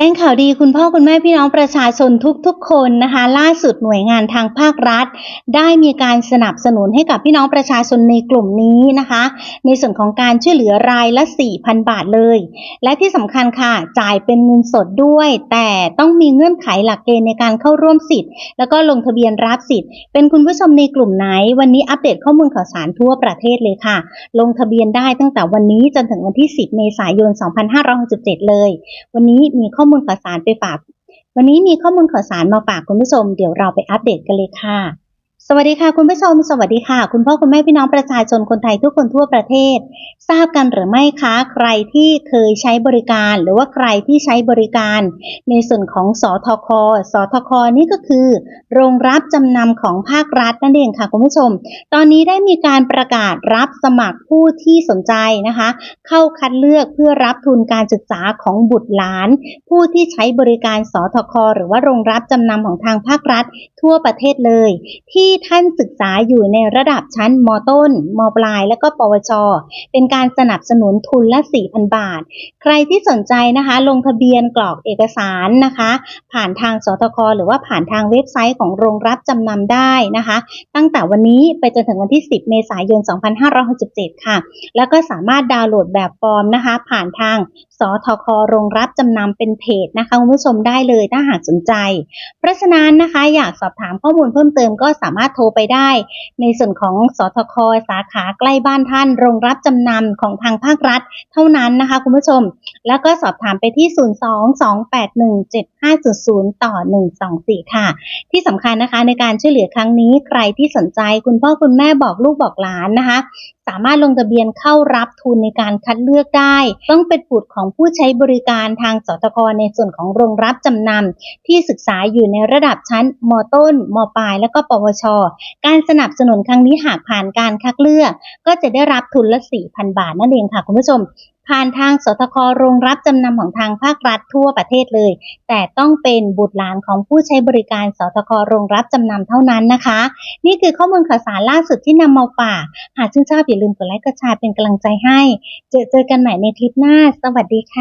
แจ้งข่าวดีคุณพ่อคุณแม่พี่น้องประชาชนทุกๆคนนะคะ ล่าสุดหน่วยงานทางภาครัฐ ได้มีการสนับสนุนให้กับพี่น้องประชาชนในกลุ่มนี้นะคะ ในส่วนของการช่วยเหลือรายละ 4,000 บาทเลย และที่สำคัญค่ะจ่ายเป็นเงินสดด้วย แต่ต้องมีเงื่อนไขหลักเกณฑ์ในการเข้าร่วมสิทธิ์ แล้วก็ลงทะเบียนรับสิทธิ์ เป็นคุณผู้ชมในกลุ่มไหน วันนี้อัปเดตข้อมูลข่าวสารทั่วประเทศเลยค่ะ ลงทะเบียนได้ตั้งแต่วันนี้จนถึงวันที่ 10 เมษายน 2567 เลย วันนี้มีข้อมูลข่าวสารไปฝาก วันนี้มีข้อมูลข่าวสารมาฝากคุณผู้ชม เดี๋ยวเราไปอัปเดตกันเลยค่ะ สวัสดีค่ะคุณผู้ชม สวัสดีค่ะ คุณพ่อคุณแม่พี่น้องประชาชนคนไทยทุกคนทั่วประเทศ ทราบกันหรือไม่คะ ใครที่เคยใช้บริการ หรือว่าใครที่ใช้บริการ ในส่วนของสทคสทคนี่ก็คือ โรงรับจำนำของภาครัฐนั่นเองค่ะคุณผู้ชม ตอนนี้ได้มีการประกาศรับสมัครผู้ที่สนใจนะคะ เข้าคัดเลือกเพื่อรับทุนการศึกษาของบุตรหลาน ผู้ที่ใช้บริการสทคหรือว่าโรงรับจำนำของทางภาครัฐ ทั่วประเทศเลยที่ท่านศึกษาอยู่ในระดับชั้นมต้น มปลาย และก็ปวช เป็นการสนับสนุนทุนละ 4,000 บาท ใครที่สนใจนะคะ ลงทะเบียนกรอกเอกสารนะคะ ผ่านทางสทคหรือว่าผ่านทางเว็บไซต์ของโรงรับจำนำได้นะคะ ตั้งแต่วันนี้ไปจนถึงวันที่ 10 เมษายน 2567 ค่ะ แล้วก็สามารถดาวน์โหลดแบบฟอร์มนะคะ ผ่านทางสทคโรงรับจำนำเป็นเพจนะคะคุณผู้ชมได้เลยถ้าหากสนใจ เพราะฉะนั้นนะคะ อยากสอบถามข้อมูลเพิ่มเติมก็สามารถโทรไปได้ ในส่วนของสทคสาขาใกล้บ้านท่าน โรงรับจำนำของทางภาครัฐ เท่านั้นนะคะคุณผู้ชม แล้วก็สอบถามไปที่ 022817500 ต่อ 124 ค่ะ ที่สำคัญนะคะในการช่วยเหลือครั้งนี้ใครที่สนใจคุณพ่อคุณแม่บอกลูกบอกหลานนะคะสามารถลงทะเบียนเข้ารับทุนในการคัดเลือกได้ ต้องเป็นบุตรของผู้ใช้บริการทางสทคในส่วนของโรงรับจำนำที่ศึกษาอยู่ในระดับชั้นมต้นมปลาย และก็ปวชการสนับสนุนครั้งนี้หากผ่านการคัดเลือก ก็จะได้รับทุนละ4,000 บาทนั่นเองค่ะคุณผู้ชม ผ่านทางสทคโรงรับจำนำของทางภาครัฐทั่วประเทศเลย แต่ต้องเป็นบุตรหลานของผู้ใช้บริการสทคโรงรับจำนำเท่านั้นนะคะ นี่คือข้อมูลข่าวสารล่าสุดที่นำมาฝากหากชื่นชอบอย่าลืมกดไลค์กดแชร์เป็นกำลังใจให้ เจอเจอกันใหม่ในคลิปหน้า สวัสดีค่ะ